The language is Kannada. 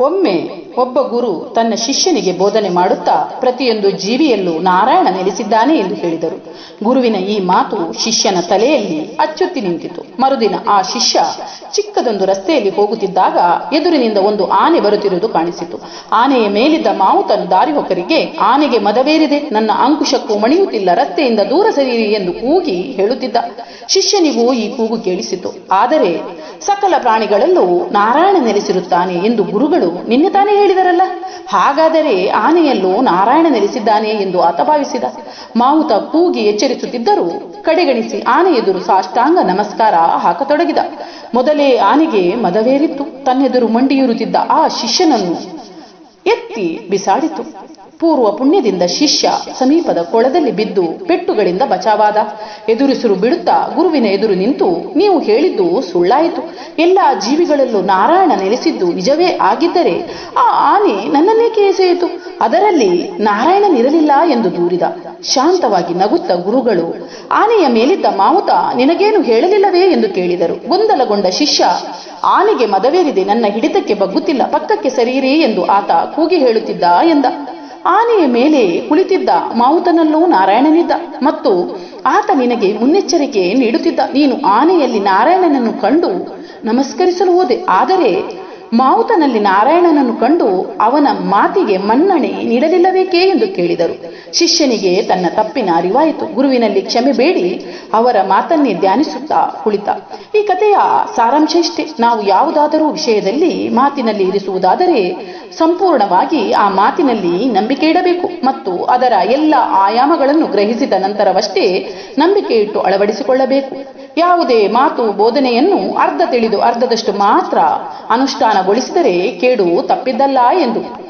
ಒಮ್ಮೆ ಒಬ್ಬ ಗುರು ತನ್ನ ಶಿಷ್ಯನಿಗೆ ಬೋಧನೆ ಮಾಡುತ್ತಾ ಪ್ರತಿಯೊಂದು ಜೀವಿಯಲ್ಲೂ ನಾರಾಯಣ ನೆಲೆಸಿದ್ದಾನೆ ಎಂದು ಹೇಳಿದರು. ಗುರುವಿನ ಈ ಮಾತು ಶಿಷ್ಯನ ತಲೆಯಲ್ಲಿ ಅಚ್ಚುತ್ತಿ ನಿಂತಿತು. ಮರುದಿನ ಆ ಶಿಷ್ಯ ಚಿಕ್ಕದೊಂದು ರಸ್ತೆಯಲ್ಲಿ ಹೋಗುತ್ತಿದ್ದಾಗ ಎದುರಿನಿಂದ ಒಂದು ಆನೆ ಬರುತ್ತಿರುವುದು ಕಾಣಿಸಿತು. ಆನೆಯ ಮೇಲಿದ್ದ ಮಾವುತನು ದಾರಿಹೊಕರಿಗೆ ಆನೆಗೆ ಮದವೇರಿದೆ, ನನ್ನ ಅಂಕುಶಕ್ಕೂ ಮಣಿಯುತ್ತಿಲ್ಲ, ರಸ್ತೆಯಿಂದ ದೂರ ಸರಿಯಿರಿ ಎಂದು ಕೂಗಿ ಹೇಳುತ್ತಿದ್ದ. ಶಿಷ್ಯನಿಗೂ ಈ ಕೂಗು ಕೇಳಿಸಿತು. ಆದರೆ ಸಕಲ ಪ್ರಾಣಿಗಳಲ್ಲೂ ನಾರಾಯಣ ನೆಲೆಸಿರುತ್ತಾನೆ ಎಂದು ಗುರುಗಳು ನಿನ್ನೆ ತಾನೇ ಹೇಳಿದರಲ್ಲ? ಹಾಗಾದರೆ ಆನೆಯಲ್ಲೂ ನಾರಾಯಣ ನೆಲೆಸಿದ್ದಾನೆ ಎಂದು ಆತ ಭಾವಿಸಿದ. ಮಾವುತ ಕೂಗಿ ಎಚ್ಚರಿಸುತ್ತಿದ್ದರೂ. ಕಡೆಗಣಿಸಿ ಆನೆ ಎದುರು ಸಾಷ್ಟಾಂಗ ನಮಸ್ಕಾರ ಹಾಕತೊಡಗಿದ. ಮೊದಲೇ ಆನೆಗೆ ಮದವೇರಿತ್ತು. ತನ್ನೆದುರು ಮಂಡಿಯೂರುತ್ತಿದ್ದ ಆ ಶಿಷ್ಯನನ್ನು ಎತ್ತಿ ಬಿಸಾಡಿತು. ಪೂರ್ವ ಪುಣ್ಯದಿಂದ ಶಿಷ್ಯ ಸಮೀಪದ ಕೊಳದಲ್ಲಿ ಬಿದ್ದು ಪೆಟ್ಟುಗಳಿಂದ ಬಚಾವಾದ. ಎದುರಿಸಿರು ಬಿಡುತ್ತಾ ಗುರುವಿನ ಎದುರು ನಿಂತು ನೀವು ಹೇಳಿದ್ದು ಸುಳ್ಳಾಯಿತು. ಎಲ್ಲ ಜೀವಿಗಳಲ್ಲೂ ನಾರಾಯಣ ನೆಲೆಸಿದ್ದು ನಿಜವೇ ಆಗಿದ್ದರೆ ಆ ಆನೆ ನನ್ನನ್ನೇಕೆ ಎಸೆಯಿತು? ಅದರಲ್ಲಿ ನಾರಾಯಣನಿರಲಿಲ್ಲ ಎಂದು ದೂರಿದ. ಶಾಂತವಾಗಿ ನಗುತ್ತ ಗುರುಗಳು, ಆನೆಯ ಮೇಲಿದ್ದ ಮಾವುತ ನಿನಗೇನು ಹೇಳಲಿಲ್ಲವೇ ಎಂದು ಕೇಳಿದರು. ಗೊಂದಲಗೊಂಡ ಶಿಷ್ಯ, ಆನೆಗೆ ಮದವೇರಿದೆ ನನ್ನ ಹಿಡಿತಕ್ಕೆ ಬಗ್ಗುತ್ತಿಲ್ಲ. ಪಕ್ಕಕ್ಕೆ ಸರಿಯಿರಿ ಎಂದು ಆತ ಕೂಗಿ ಹೇಳುತ್ತಿದ್ದ ಎಂದ. ಆನೆಯ ಮೇಲೆ ಕುಳಿತಿದ್ದ ಮಾವುತನಲ್ಲೂ ನಾರಾಯಣನಿದ್ದ ಮತ್ತು ಆತ ನಿನಗೆ ಮುನ್ನೆಚ್ಚರಿಕೆ ನೀಡುತ್ತಿದ್ದ ನೀನು ಆನೆಯಲ್ಲಿ ನಾರಾಯಣನನ್ನು ಕಂಡು ನಮಸ್ಕರಿಸಲು ಹೋದೆ. ಆದರೆ ಮಾವುತನಲ್ಲಿ ನಾರಾಯಣನನ್ನು ಕಂಡು ಅವನ ಮಾತಿಗೆ ಮನ್ನಣೆ ನೀಡಲಿಲ್ಲಬೇಕೇ ಎಂದು ಕೇಳಿದರು. ಶಿಷ್ಯನಿಗೆ ತನ್ನ ತಪ್ಪಿನ ಅರಿವಾಯಿತು. ಗುರುವಿನಲ್ಲಿ ಕ್ಷಮೆ ಬೇಡಿ, ಅವರ ಮಾತನ್ನೇ ಧ್ಯಾನಿಸುತ್ತಾ ಕುಳಿತ. ಈ ಕಥೆಯ ಸಾರಾಂಶ ಇಷ್ಟೇ. ನಾವು ಯಾವುದಾದರೂ ವಿಷಯದಲ್ಲಿ ಮಾತಿನಲ್ಲಿ ಇರಿಸುವುದಾದರೆ ಸಂಪೂರ್ಣವಾಗಿ ಆ ಮಾತಿನಲ್ಲಿ ನಂಬಿಕೆ ಇಡಬೇಕು ಮತ್ತು ಅದರ ಎಲ್ಲ ಆಯಾಮಗಳನ್ನು ಗ್ರಹಿಸಿದ ನಂತರವಷ್ಟೇ ನಂಬಿಕೆ ಇಟ್ಟು ಅಳವಡಿಸಿಕೊಳ್ಳಬೇಕು. ಯಾವುದೇ ಮಾತು ಬೋಧನೆಯನ್ನು ಅರ್ಧ ತಿಳಿದು ಅರ್ಧದಷ್ಟು ಮಾತ್ರ ಅನುಷ್ಠಾನಗೊಳಿಸಿದರೆ ಕೇಡು ತಪ್ಪಿದ್ದಲ್ಲ ಎಂದು.